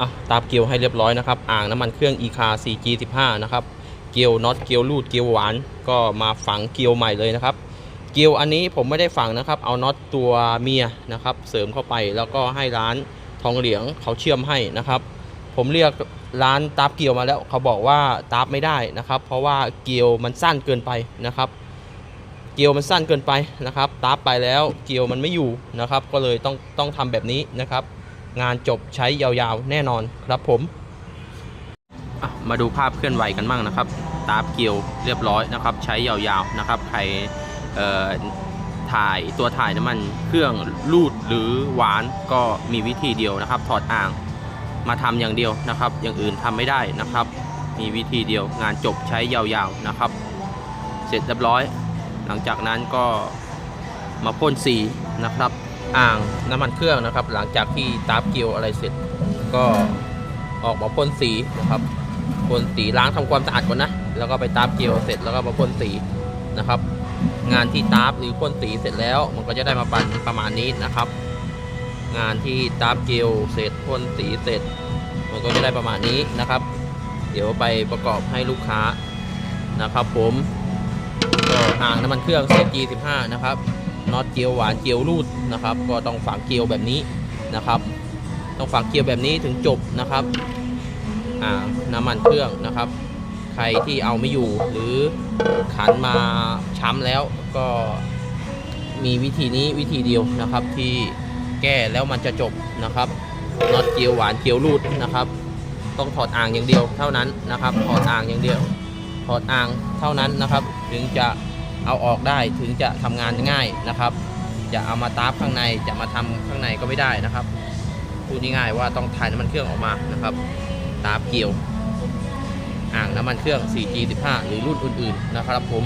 อะตามเกลียวให้เรียบร้อยนะครับ อ่างน้ำมันเครื่อง e c a 4G15 นะครับ เกลียวน็อตเกลียวรูดเกลียวหวาน ก็มาฝังเกลียวใหม่เลยนะครับ เกลียวอันนี้ผมไม่ได้ฝังนะครับ เอาน็อตตัวเมียนะครับ เสริมเข้าไปแล้วก็ให้ร้านทองเหลียงเขาเชื่อมให้นะครับ ผมเรียกร้านตาบเกลียวมาแล้ว เขาบอกว่าตาบไม่ได้นะครับ เพราะว่าเกลียวมันสั้นเกินไปนะครับ เกลียวมันสั้นเกินไปนะครับตาบไปแล้วเกลียวมันไม่อยู่นะครับ ก็เลยต้องต้องทำแบบนี้นะครับ งานจบใช้ยาวๆ แน่นอนครับผม มาดูภาพเคลื่อนไหวกันบ้างนะครับ ตาบเกลียวเรียบร้อยนะครับ ใช้ยาวๆนะครับ ใครถ่ายตัวถ่ายน้ำมันเครื่องรูดหรือหวานก็มีวิธีเดียวนะครับ ถอดอ่างมาทำอย่างเดียวนะครับ อย่างอื่นทำไม่ได้นะครับ มีวิธีเดียวงานจบใช้ยาวๆนะครับ เสร็จเรียบร้อย หลังจากนั้นก็มาพ่นสีนะครับ อ่างน้ำมันเครื่องนะครับ หลังจากที่ตาบเกลียวอะไรเสร็จ ก็ออกมาพ่นสีนะครับพ่นสีล้างทำความสะอาดก่อนนะ แล้วก็ไปตาบเกลียวเสร็จแล้วก็มาพ่นสีนะครับ งานที่ตาบหรือพ่นสีเสร็จแล้ว มันก็จะได้มาปั่นประมาณนี้นะครับ งานที่ตาบเกลียวเสร็จพ่นสีเสร็จ มันก็จะได้ประมาณนี้นะครับ เดี๋ยวไปประกอบให้ลูกค้านะครับ ผมก็อ่างน้ำมันเครื่อง CG15 นะครับ น็อตเกียวหวานเกียวรูดนะครับ ก็ต้องฝังเกียวแบบนี้นะครับ ต้องฝังเกียวแบบนี้ถึงจบนะครับอ่าน้ำมันเครื่องนะครับ ใครที่เอาไม่อยู่หรือขันมาช้ำแล้วก็มีวิธีนี้วิธีเดียวนะครับที่แก้แล้วมันจะจบนะครับน็อตเกียวหวานเกียวรูดนะครับ ต้องถอดอ่างอย่างเดียวเท่านั้นนะครับ ถอดอ่างอย่างเดียว ถอดอ่างเท่านั้นนะครับ ถึงจะ เอาออกได้ถึงจะทำงานง่ายนะครับ จะเอามาตาฟข้างในจะมาทำข้างในก็ไม่ได้นะครับพูดง่ายๆว่าต้องถ่ายน้ำมันเครื่องออกมานะครับตาฟเกี่ยว อ่างน้ำมันเครื่อง 4G15 หรือรุ่นอื่นๆนะครับผม